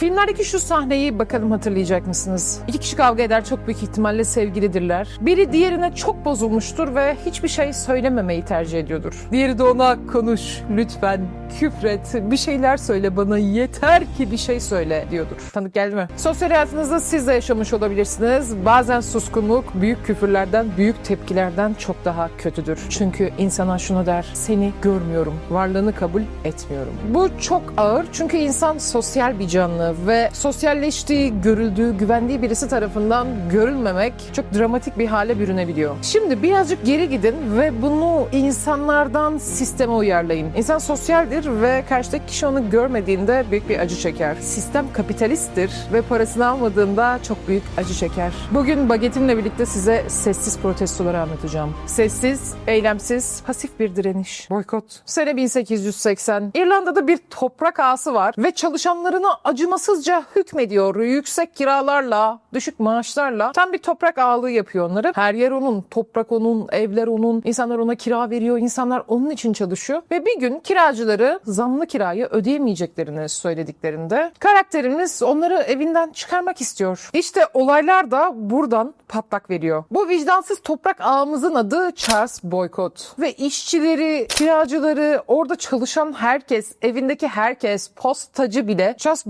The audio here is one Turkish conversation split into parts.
Filmlerdeki şu sahneyi bakalım hatırlayacak mısınız? İki kişi kavga eder çok büyük ihtimalle sevgilidirler. Biri diğerine çok bozulmuştur ve hiçbir şey söylememeyi tercih ediyordur. Diğeri de ona konuş lütfen küfret bir şeyler söyle bana yeter ki bir şey söyle diyordur. Tanık geldi mi? Sosyal hayatınızda siz de yaşamış olabilirsiniz. Bazen suskunluk büyük küfürlerden, büyük tepkilerden çok daha kötüdür. Çünkü insana şunu der, seni görmüyorum, varlığını kabul etmiyorum. Bu çok ağır çünkü insan sosyal bir canlı ve sosyalleştiği, görüldüğü, güvendiği birisi tarafından görülmemek çok dramatik bir hale bürünebiliyor. Şimdi birazcık geri gidin ve bunu insanlardan sisteme uyarlayın. İnsan sosyaldir ve karşıdaki kişi onu görmediğinde büyük bir acı çeker. Sistem kapitalisttir ve parasını almadığında çok büyük acı çeker. Bugün bagetimle birlikte size sessiz protestoları anlatacağım. Sessiz, eylemsiz, pasif bir direniş. Boykot. Sene 1880. İrlanda'da bir toprak ağası var ve çalışanlarına acımasızca hükmediyor. Yüksek kiralarla, düşük maaşlarla tam bir toprak ağalığı yapıyor onları. Her yer onun, toprak onun, evler onun, insanlar ona kira veriyor, insanlar onun için çalışıyor. Ve bir gün kiracıları zamlı kirayı ödeyemeyeceklerini söylediklerinde karakterimiz onları evinden çıkarmak istiyor. İşte olaylar da buradan patlak veriyor. Bu vicdansız toprak ağamızın adı Charles Boycott. Ve işçileri, kiracıları, orada çalışan herkes, evindeki herkes, postacı bile Charles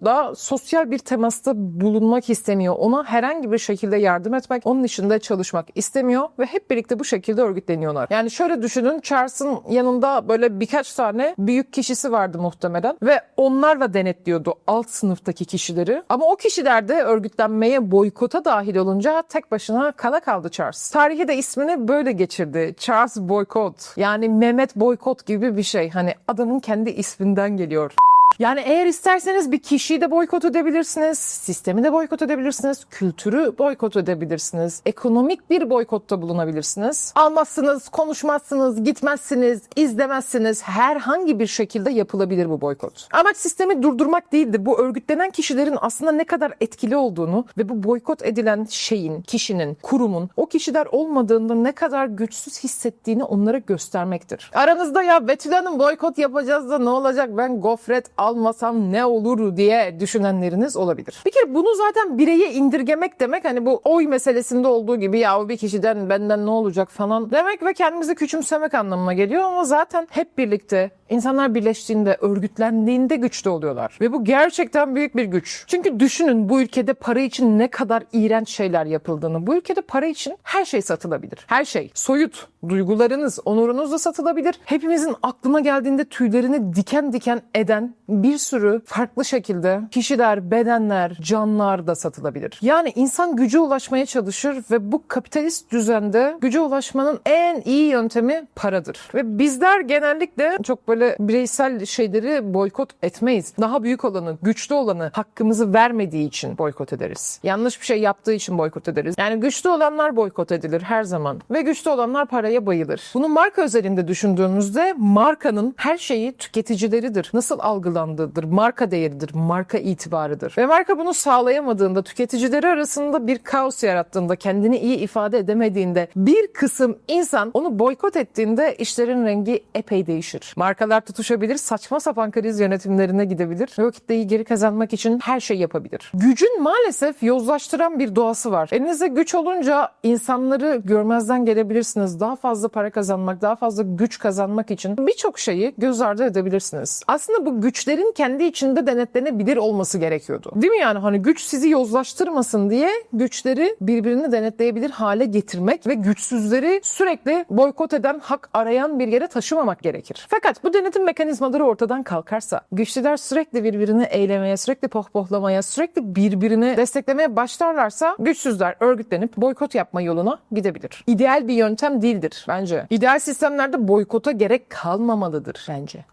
Boycott'la sosyal bir temasta bulunmak istemiyor. Ona herhangi bir şekilde yardım etmek, onun içinde çalışmak istemiyor ve hep birlikte bu şekilde örgütleniyorlar. Yani şöyle düşünün Charles'ın yanında böyle birkaç tane büyük kişisi vardı muhtemelen ve onlarla denetliyordu alt sınıftaki kişileri. Ama o kişiler de örgütlenmeye, boykota dahil olunca tek başına kala kaldı Charles. Tarihi de ismini böyle geçirdi. Charles Boycott. Yani Mehmet Boykot gibi bir şey. Hani adamın kendi isminden geliyor. Yani eğer isterseniz bir kişiyi de boykot edebilirsiniz, sistemi de boykot edebilirsiniz, kültürü boykot edebilirsiniz, ekonomik bir boykotta bulunabilirsiniz. Almazsınız, konuşmazsınız, gitmezsiniz, izlemezsiniz. Herhangi bir şekilde yapılabilir bu boykot. Amaç sistemi durdurmak değildir. Bu örgütlenen kişilerin aslında ne kadar etkili olduğunu ve bu boykot edilen şeyin, kişinin, kurumun o kişiler olmadığında ne kadar güçsüz hissettiğini onlara göstermektir. Aranızda ya Betül Hanım boykot yapacağız da ne olacak ben gofret almasam ne olur diye düşünenleriniz olabilir. Bir kere bunu zaten bireye indirgemek demek hani bu oy meselesinde olduğu gibi ya bir kişiden benden ne olacak falan demek ve kendimizi küçümsemek anlamına geliyor ama zaten hep birlikte insanlar birleştiğinde, örgütlendiğinde güçlü oluyorlar. Ve bu gerçekten büyük bir güç. Çünkü düşünün bu ülkede para için ne kadar iğrenç şeyler yapıldığını. Bu ülkede para için her şey satılabilir. Her şey. Soyut, duygularınız, onurunuz da satılabilir. Hepimizin aklına geldiğinde tüylerini diken diken eden bir sürü farklı şekilde kişiler, bedenler, canlar da satılabilir. Yani insan güce ulaşmaya çalışır ve bu kapitalist düzende güce ulaşmanın en iyi yöntemi paradır. Ve bizler genellikle çok böyle bireysel şeyleri boykot etmeyiz. Daha büyük olanı, güçlü olanı hakkımızı vermediği için boykot ederiz. Yanlış bir şey yaptığı için boykot ederiz. Yani güçlü olanlar boykot edilir her zaman. Ve güçlü olanlar paraya bayılır. Bunu marka özelinde düşündüğümüzde markanın her şeyi tüketicileridir. Nasıl algılandığıdır, marka değeridir, marka itibarıdır. Ve marka bunu sağlayamadığında, tüketicileri arasında bir kaos yarattığında, kendini iyi ifade edemediğinde, bir kısım insan onu boykot ettiğinde işlerin rengi epey değişir. Markalar tutuşabilir, saçma sapan kriz yönetimlerine gidebilir ve o kitleyi geri kazanmak için her şey yapabilir. Gücün maalesef yozlaştıran bir doğası var. Elinizde güç olunca insanları görmezden gelebilirsiniz. Daha fazla para kazanmak, daha fazla güç kazanmak için birçok şeyi göz ardı edebilirsiniz. Aslında bu güçlerin kendi içinde denetlenebilir olması gerekiyordu. Değil mi yani hani güç sizi yozlaştırmasın diye güçleri birbirini denetleyebilir hale getirmek ve güçsüzleri sürekli boykot eden, hak arayan bir yere taşımamak gerekir. Fakat bu denetim mekanizmaları ortadan kalkarsa, güçlüler sürekli birbirini eylemeye, sürekli pohpohlamaya, sürekli birbirini desteklemeye başlarlarsa güçsüzler örgütlenip boykot yapma yoluna gidebilir. İdeal bir yöntem değildir bence. İdeal sistemlerde boykota gerek kalmamalıdır bence.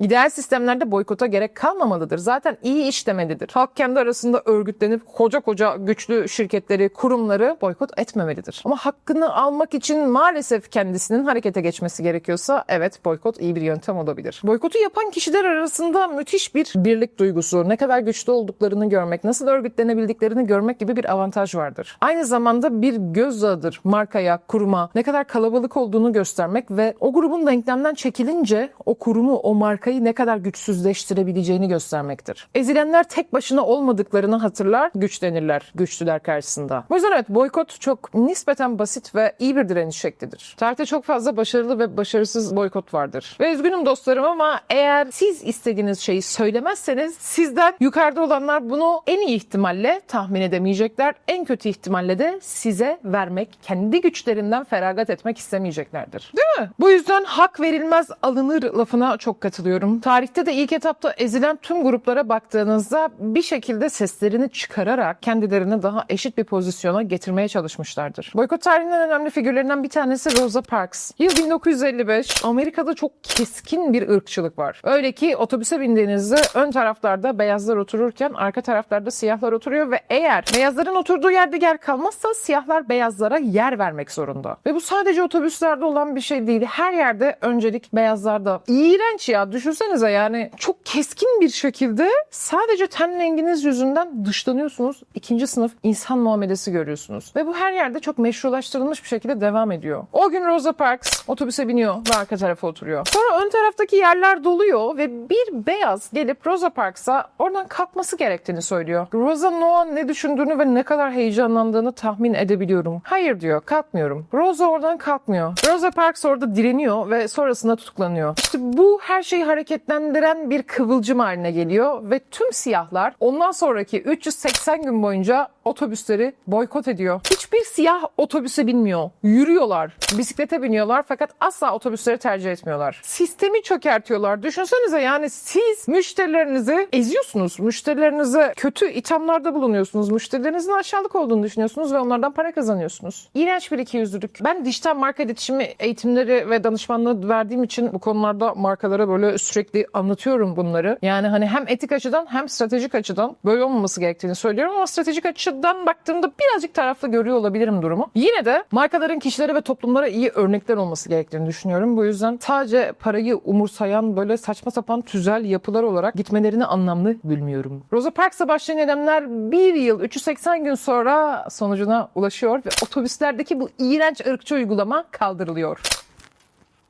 İdeal sistemlerde boykota gerek kalmamalıdır. Zaten iyi işlemelidir. Halk kendi arasında örgütlenip koca koca güçlü şirketleri, kurumları boykot etmemelidir. Ama hakkını almak için maalesef kendisinin harekete geçmesi gerekiyorsa evet boykot iyi bir yöntem olabilir. Boykotu yapan kişiler arasında müthiş bir birlik duygusu, ne kadar güçlü olduklarını görmek, nasıl örgütlenebildiklerini görmek gibi bir avantaj vardır. Aynı zamanda bir gözdağıdır markaya, kuruma ne kadar kalabalık olduğunu göstermek ve o grubun denklemden çekilince o kurumu, o markayı markayı ne kadar güçsüzleştirebileceğini göstermektir. Ezilenler tek başına olmadıklarını hatırlar, güçlenirler güçlüler karşısında. Bu yüzden evet boykot çok nispeten basit ve iyi bir direniş şeklidir. Tarihte çok fazla başarılı ve başarısız boykot vardır. Ve üzgünüm dostlarım ama eğer siz istediğiniz şeyi söylemezseniz sizden yukarıda olanlar bunu en iyi ihtimalle tahmin edemeyecekler. En kötü ihtimalle de size vermek, kendi güçlerinden feragat etmek istemeyeceklerdir. Değil mi? Bu yüzden hak verilmez alınır lafına çok katılıyorum. Tarihte de ilk etapta ezilen tüm gruplara baktığınızda bir şekilde seslerini çıkararak kendilerini daha eşit bir pozisyona getirmeye çalışmışlardır. Boykot tarihinin önemli figürlerinden bir tanesi Rosa Parks. Yıl 1955. Amerika'da çok keskin bir ırkçılık var. Öyle ki otobüse bindiğinizde ön taraflarda beyazlar otururken arka taraflarda siyahlar oturuyor ve eğer beyazların oturduğu yerde yer kalmazsa siyahlar beyazlara yer vermek zorunda. Ve bu sadece otobüslerde olan bir şey değil. Her yerde öncelik beyazlarda. İğrenç ya. Düşünsenize yani çok keskin bir şekilde sadece ten renginiz yüzünden dışlanıyorsunuz. İkinci sınıf insan muamelesi görüyorsunuz. Ve bu her yerde çok meşrulaştırılmış bir şekilde devam ediyor. O gün Rosa Parks otobüse biniyor ve arka tarafa oturuyor. Sonra ön taraftaki yerler doluyor ve bir beyaz gelip Rosa Parks'a oradan kalkması gerektiğini söylüyor. Rosa Noah ne düşündüğünü ve ne kadar heyecanlandığını tahmin edebiliyorum. Hayır diyor kalkmıyorum. Rosa oradan kalkmıyor. Rosa Parks orada direniyor ve sonrasında tutuklanıyor. İşte bu her şeyi hareketlendiren bir kıvılcım haline geliyor ve tüm siyahlar ondan sonraki 380 gün boyunca otobüsleri boykot ediyor. Hiçbir siyah otobüse binmiyor. Yürüyorlar. Bisiklete biniyorlar fakat asla otobüsleri tercih etmiyorlar. Sistemi çökertiyorlar. Düşünsenize yani siz müşterilerinizi eziyorsunuz. Müşterilerinize kötü ithamlarda bulunuyorsunuz. Müşterilerinizin aşağılık olduğunu düşünüyorsunuz ve onlardan para kazanıyorsunuz. İğrenç bir ikiyüzlülük. Ben dijital marka iletişimi eğitimleri ve danışmanlığı verdiğim için bu konularda markalara böyle sürekli anlatıyorum bunları. Yani hani hem etik açıdan hem stratejik açıdan böyle olmaması gerektiğini söylüyorum ama stratejik açıdan baktığımda birazcık taraflı görüyor olabilirim durumu. Yine de markaların kişilere ve toplumlara iyi örnekler olması gerektiğini düşünüyorum. Bu yüzden sadece parayı umursayan böyle saçma sapan tüzel yapılar olarak gitmelerini anlamlı bulmuyorum. Rosa Parks'a başlayan eylemler bir yıl 380 gün sonra sonucuna ulaşıyor ve otobüslerdeki bu iğrenç ırkçı uygulama kaldırılıyor.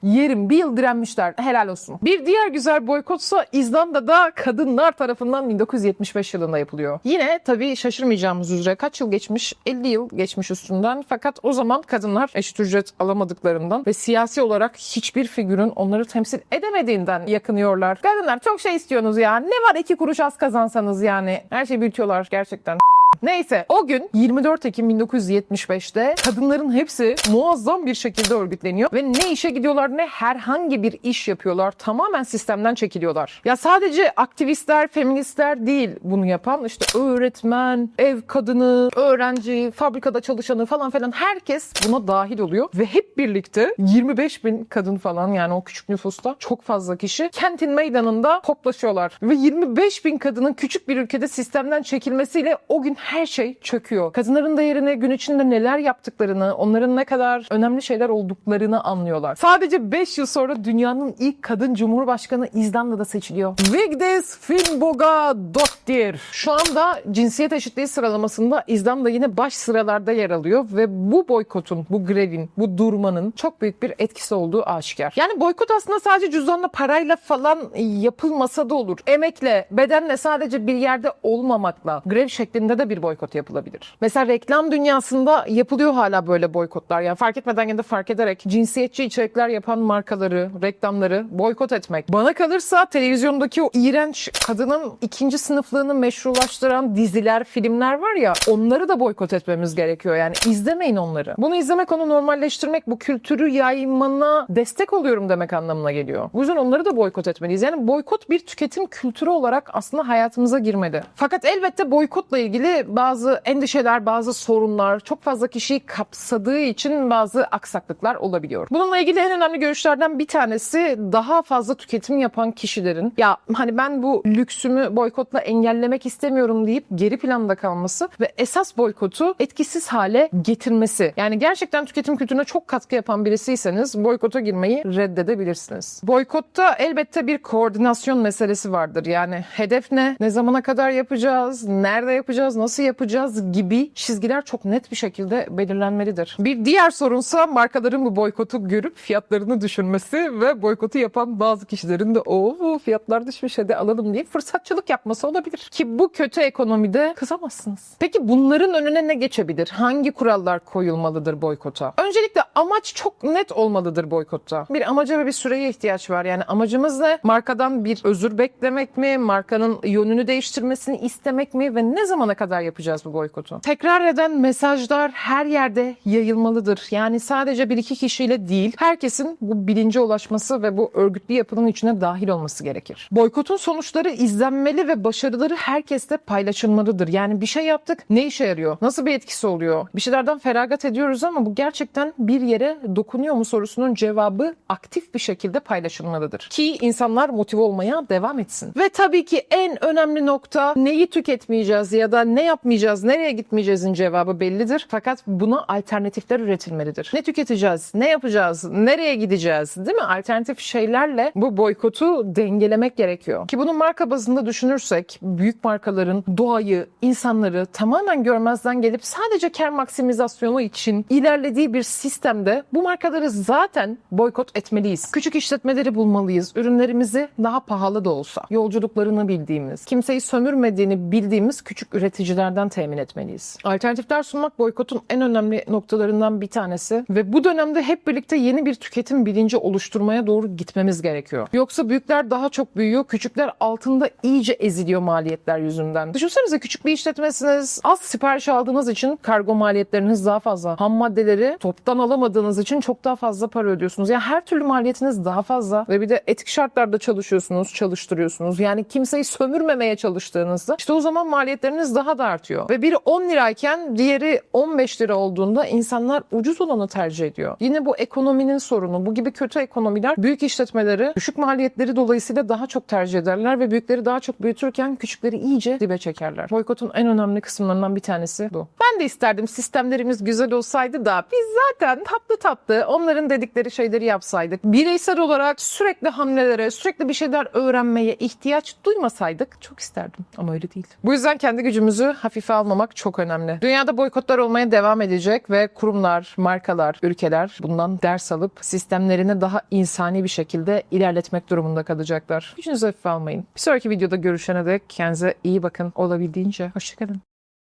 Yerim bir yıl direnmişler. Helal olsun. Bir diğer güzel boykotsa İzlanda'da kadınlar tarafından 1975 yılında yapılıyor. Yine tabii şaşırmayacağımız üzere kaç yıl geçmiş? 50 yıl geçmiş üstünden. Fakat o zaman kadınlar eşit ücret alamadıklarından ve siyasi olarak hiçbir figürün onları temsil edemediğinden yakınıyorlar. Kadınlar çok şey istiyorsunuz ya. Ne var iki kuruş az kazansanız yani. Her şeyi büyütüyorlar gerçekten. Neyse o gün 24 Ekim 1975'te kadınların hepsi muazzam bir şekilde örgütleniyor ve ne işe gidiyorlar ne herhangi bir iş yapıyorlar. Tamamen sistemden çekiliyorlar. Ya sadece aktivistler, feministler değil bunu yapan. işte öğretmen, ev kadını, öğrenci, fabrikada çalışanı falan filan herkes buna dahil oluyor ve hep birlikte 25 bin kadın falan yani o küçük nüfusta çok fazla kişi kentin meydanında toplaşıyorlar ve 25 bin kadının küçük bir ülkede sistemden çekilmesiyle o gün her şey çöküyor. Kadınların da yerine gün içinde neler yaptıklarını, onların ne kadar önemli şeyler olduklarını anlıyorlar. Sadece 5 yıl sonra dünyanın ilk kadın cumhurbaşkanı İzlanda'da seçiliyor. Vigdis Finnbogadottir. Şu anda cinsiyet eşitliği sıralamasında İzlanda yine baş sıralarda yer alıyor ve bu boykotun, bu grevin, bu durmanın çok büyük bir etkisi olduğu aşikar. Yani boykot aslında sadece cüzdanla parayla falan yapılmasa da olur. Emekle, bedenle sadece bir yerde olmamakla grev şeklinde de bir boykot yapılabilir. Mesela reklam dünyasında yapılıyor hala böyle boykotlar. Yani fark etmeden ya da fark ederek cinsiyetçi içerikler yapan markaları, reklamları boykot etmek. Bana kalırsa televizyondaki o iğrenç kadının ikinci sınıflığını meşrulaştıran diziler, filmler var ya onları da boykot etmemiz gerekiyor. Yani izlemeyin onları. Bunu izlemek, onu normalleştirmek, bu kültürü yaymana destek oluyorum demek anlamına geliyor. Bu yüzden onları da boykot etmeliyiz. Yani boykot bir tüketim kültürü olarak aslında hayatımıza girmedi. Fakat elbette boykotla ilgili bazı endişeler, bazı sorunlar, çok fazla kişiyi kapsadığı için bazı aksaklıklar olabiliyor. Bununla ilgili en önemli görüşlerden bir tanesi daha fazla tüketim yapan kişilerin ya hani ben bu lüksümü boykotla engellemek istemiyorum deyip geri planda kalması ve esas boykotu etkisiz hale getirmesi. Yani gerçekten tüketim kültürüne çok katkı yapan birisiyseniz boykota girmeyi reddedebilirsiniz. Boykotta elbette bir koordinasyon meselesi vardır. Yani hedef ne? Ne zamana kadar yapacağız? Nerede yapacağız? Nasıl nasıl yapacağız gibi çizgiler çok net bir şekilde belirlenmelidir. Bir diğer sorunsa markaların bu boykotu görüp fiyatlarını düşürmesi ve boykotu yapan bazı kişilerin de o fiyatlar düşmüş hadi alalım diye fırsatçılık yapması olabilir. Ki bu kötü ekonomide kızamazsınız. Peki bunların önüne ne geçebilir? Hangi kurallar koyulmalıdır boykota? Öncelikle amaç çok net olmalıdır boykotta. Bir amaca ve bir süreye ihtiyaç var. Yani amacımız ne? Markadan bir özür beklemek mi? Markanın yönünü değiştirmesini istemek mi? Ve ne zamana kadar yapacağız bu boykotu? Tekrar eden mesajlar her yerde yayılmalıdır. Yani sadece bir iki kişiyle değil, herkesin bu bilince ulaşması ve bu örgütlü yapının içine dahil olması gerekir. Boykotun sonuçları izlenmeli ve başarıları herkesle paylaşılmalıdır. Yani bir şey yaptık, ne işe yarıyor? Nasıl bir etkisi oluyor? Bir şeylerden feragat ediyoruz ama bu gerçekten bir yere dokunuyor mu sorusunun cevabı aktif bir şekilde paylaşılmalıdır. Ki insanlar motive olmaya devam etsin. Ve tabii ki en önemli nokta neyi tüketmeyeceğiz ya da ne yapmayacağız, nereye gitmeyeceğizin cevabı bellidir. Fakat buna alternatifler üretilmelidir. Ne tüketeceğiz, ne yapacağız, nereye gideceğiz değil mi? Alternatif şeylerle bu boykotu dengelemek gerekiyor. Ki bunu marka bazında düşünürsek büyük markaların doğayı, insanları tamamen görmezden gelip sadece kar maksimizasyonu için ilerlediği bir sistemde bu markaları zaten boykot etmeliyiz. Küçük işletmeleri bulmalıyız. Ürünlerimizi daha pahalı da olsa, yolculuklarını bildiğimiz, kimseyi sömürmediğini bildiğimiz küçük üreticilerden temin etmeliyiz. Alternatifler sunmak boykotun en önemli noktalarından bir tanesi ve bu dönemde hep birlikte yeni bir tüketim bilinci oluşturmaya doğru gitmemiz gerekiyor. Yoksa büyükler daha çok büyüyor, küçükler altında iyice eziliyor maliyetler yüzünden. Düşünsenize küçük bir işletmesiniz. Az sipariş aldığınız için kargo maliyetleriniz daha fazla. Ham maddeleri toptan alamadığınız için çok daha fazla para ödüyorsunuz. Yani her türlü maliyetiniz daha fazla ve bir de etik şartlarda çalışıyorsunuz, çalıştırıyorsunuz. Yani kimseyi sömürmemeye çalıştığınızda işte o zaman maliyetleriniz daha da artıyor. Ve biri 10 lirayken diğeri 15 lira olduğunda insanlar ucuz olanı tercih ediyor. Yine bu ekonominin sorunu. Bu gibi kötü ekonomiler büyük işletmeleri düşük maliyetleri dolayısıyla daha çok tercih ederler ve büyükleri daha çok büyütürken küçükleri iyice dibe çekerler. Boykotun en önemli kısımlarından bir tanesi bu. Ben de isterdim sistemlerimiz güzel olsaydı da biz zaten tatlı tatlı onların dedikleri şeyleri yapsaydık. Bireysel olarak sürekli hamlelere, sürekli bir şeyler öğrenmeye ihtiyaç duymasaydık çok isterdim ama öyle değil. Bu yüzden kendi gücümüzü hafife almamak çok önemli. Dünyada boykotlar olmaya devam edecek ve kurumlar, markalar, ülkeler bundan ders alıp sistemlerini daha insani bir şekilde ilerletmek durumunda kalacaklar. Gücünüzü hafife almayın. Bir sonraki videoda görüşene dek kendinize iyi bakın. Olabildiğince hoşçakalın.